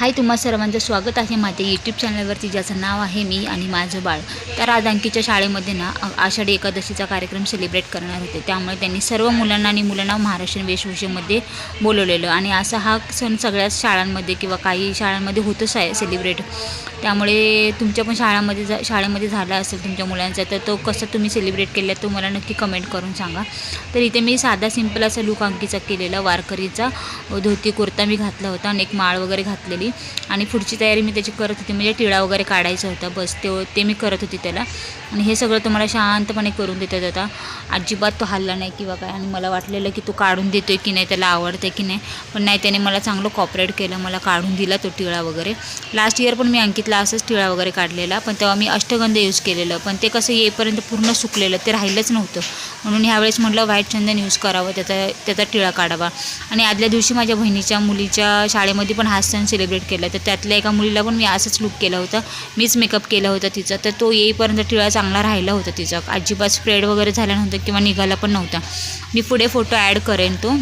हाय तुम्हा सर्वांचं स्वागत आहे माझ्या यूट्यूब चॅनलवरती ज्याचं नाव आहे मी आणि माझं बाळ. तर आज अंकीच्या शाळेमध्ये ना आषाढी एकादशीचा कार्यक्रम सेलिब्रेट करणार होते. त्यामुळे त्यांनी सर्व मुलांना आणि मुलांना महाराष्ट्रीयन वेशभूषेमध्ये बोलवलेलं. आणि असा हा सण सगळ्याच शाळांमध्ये किंवा काही शाळांमध्ये होतच आहे सेलिब्रेट त्यामुळे तुमच्या पण शाळामध्ये जा शाळेमध्ये झाला असेल तुमच्या मुलांचा तर तो कसं तुम्ही सेलिब्रेट केला तो मला नक्की कमेंट करून सांगा. तर इथे मी साधा सिंपल असा लुक अंकीचा केलेला वारकरीचा धोती कुर्ता मी घातला होता आणि एक माळ वगैरे घातलेली. आणि पुढची तयारी मी त्याची करत होती म्हणजे टिळा वगैरे काढायचा होता बस ते ते मी करत होती त्याला. आणि हे सगळं तुम्हाला शांतपणे करून देतात आता. अजिबात तो हल्ला नाही किंवा काय आणि मला वाटलेलं की तो काढून देतोय की नाही त्याला आवडते की नाही. पण नाही त्याने मला चांगलं कॉपरेट केलं मला काढून दिला तो टिळा वगैरे. लास्ट इयर पण मी अंकित अंकितला असंच टिळा वगैरे काढलेला पण तेव्हा मी अष्टगंध यूज केलेलं. पण ते कसं येईपर्यंत पूर्ण सुकलेलं ते राहिलंच नव्हतं. म्हणून ह्यावेळेस म्हटलं व्हाईट चंदन यूज करावं त्याचा त्याचा टिळा काढावा. आणि आदल्या दिवशी माझ्या बहिणीच्या मुलीच्या शाळेमध्ये पण हा सण सेलिब्रेट केला. तर त्यातल्या एका मुलीला पण मी असंच लुक केला होता. मीच मेकअप केला होता तिचा. तर तो येईपर्यंत टिळा चांगला राहिला होता तिचा. अजिबात स्प्रेड वगैरे झाला नव्हता किंवा निघाला पण नव्हता. मी पुढे फोटो ॲड करेन तो.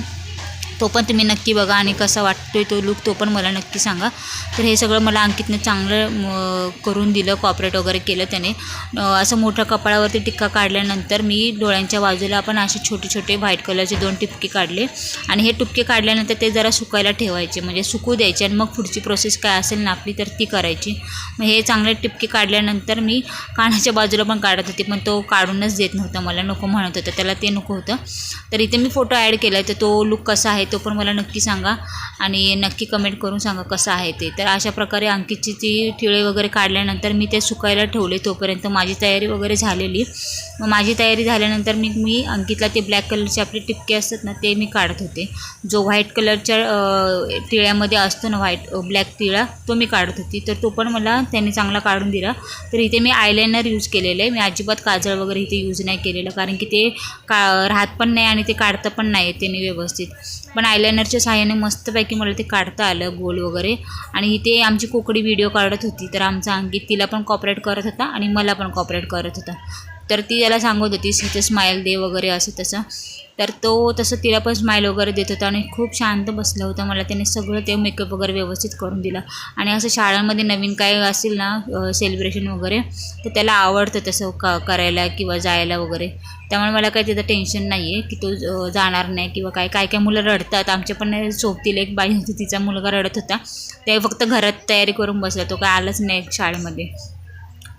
तो पण तुम्ही नक्की बघा आणि कसा वाटतो तो लुक तो पण मला नक्की सांगा. तर हे सगळं मला अंकितनं चांगलं करून दिलं कॉपरेट वगैरे केलं त्याने. असं मोठ्या कपाळावरती टिक्का काढल्यानंतर मी डोळ्यांच्या बाजूला पण असे छोटे छोटे व्हाईट कलरचे दोन टिपके काढले. आणि हे टिपके काढल्यानंतर ते जरा सुकायला ठेवायचे म्हणजे सुकू द्यायचे आणि मग पुढची प्रोसेस काय असेल ना आपली तर ती करायची. मग हे चांगले टिपके काढल्यानंतर मी कानाच्या बाजूला पण काढत होते पण तो काढूनच देत नव्हता मला नको म्हणत होता त्याला ते नको होतं. तर इथे मी फोटो ॲड केला आहे तर तो लुक कसा आहे तो पण मला नक्की सांगा आणि नक्की कमेंट करून सांगा कसं आहे ते. तर अशा प्रकारे अंकितची ती टिळे वगैरे काढल्यानंतर मी ते सुकायला ठेवले तोपर्यंत. माझी तयारी वगैरे झालेली. मग माझी तयारी झाल्यानंतर मी मी अंकितला ते ब्लॅक कलरचे आपले टिपके असतात ना ते मी काढत होते. जो व्हाईट कलरच्या टिळ्यामध्ये असतो ना व्हाईट ब्लॅक टिळा तो मी काढत होती. तर तो पण मला त्यांनी चांगला काढून दिला. तर इथे मी आयलायनर यूज केलेलं आहे. मी अजिबात काजळ वगैरे इथे यूज नाही केलेलं कारण की ते का राहत पण नाही आणि ते काढता पण नाही त्यांनी व्यवस्थित. पण आयलायनरच्या सहाय्याने मस्तपैकी मला ते काढता आलं गोल वगैरे. आणि इथे आमची कोकडी व्हिडिओ काढत होती तर आमचा अंकित तिला पण कॉपरेट करत होता आणि मला पण कॉपरेट करत होता. तर ती त्याला सांगत होती तिचं स्माईल दे वगैरे असं तसं. तर तो तसं तिला पण स्माईल वगैरे देत होता आणि खूप शांत बसला होता. मला त्याने सगळं ते मेकअप वगैरे व्यवस्थित करून दिला. आणि असं शाळांमध्ये नवीन काय असेल ना सेलिब्रेशन वगैरे तर त्याला आवडतं तसं क करायला किंवा जायला वगैरे. त्यामुळे मला काही त्याचं टेन्शन नाही आहे की तो जाणार नाही किंवा काय. काय काय मुलं रडतात. आमच्या पण सोबतील एक बाई होती तिचा मुलगा रडत होता. ते फक्त घरात तयारी करून बसला. तो काय आलाच नाही शाळेमध्ये.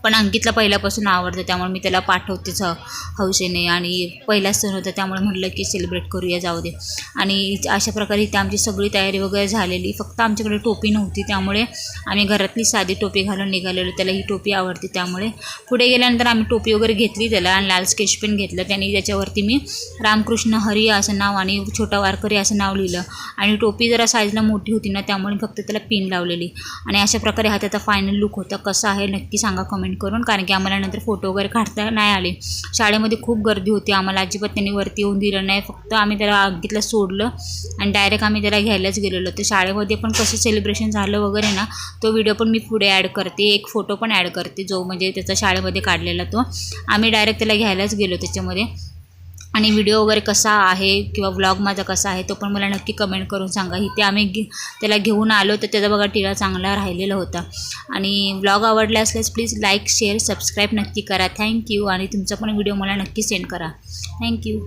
पण अंकितला पहिल्यापासून आवडतं त्यामुळे मी त्याला पाठवतेच ह- हौसेने. आणि पहिलाच सण होता त्यामुळे म्हटलं की सेलिब्रेट करूया जाऊ दे. आणि अशा प्रकारे इथे आमची सगळी तयारी वगैरे झालेली. फक्त आमच्याकडे टोपी नव्हती त्यामुळे आम्ही घरातली साधी टोपी घालून निघालेलो. त्याला ही टोपी आवडते त्यामुळे. पुढे गेल्यानंतर आम्ही टोपी वगैरे घेतली त्याला आणि लाल स्केच पेन घेतलं. त्याने त्याच्यावरती मी रामकृष्ण हरी असं नाव आणि छोटा वारकरी असं नाव लिहिलं. आणि टोपी जरा साईजला मोठी होती ना त्यामुळे फक्त त्याला पिन लावलेली. आणि अशा प्रकारे हा त्याचा फायनल लुक होता. कसा आहे नक्की सांगा कमेंट करून कारण की आम्हाला नंतर फोटो वगैरे काढता नाही आले. शाळेमध्ये खूप गर्दी होती. आम्हाला अजिबात त्यांनी वरती येऊन दिलं नाही. फक्त आम्ही त्याला अंकितला सोडलं आणि डायरेक्ट आम्ही त्याला घ्यायलाच गेलेलो. तर शाळेमध्ये पण कसं सेलिब्रेशन झालं वगैरे ना तो व्हिडिओ पण मी पुढे ॲड करते. एक फोटो पण ॲड करते जो म्हणजे त्याचा शाळेमध्ये काढलेला तो. आम्ही डायरेक्ट त्याला घ्यायलाच गेलो त्याच्यामध्ये. आणि व्हिडिओ वगैरे कसा आहे किंवा व्लॉग माझा कसा आहे तो पण मला नक्की कमेंट करून सांगा. इथे आम्ही घे त्याला घेऊन आलो तर त्याचा बघा टिळा चांगला राहिलेला होता. आणि व्लॉग आवडला असल्यास प्लीज लाईक शेअर सबस्क्राईब नक्की करा. थँक्यू आणि तुमचा पण व्हिडिओ मला नक्की सेंड करा. थँक्यू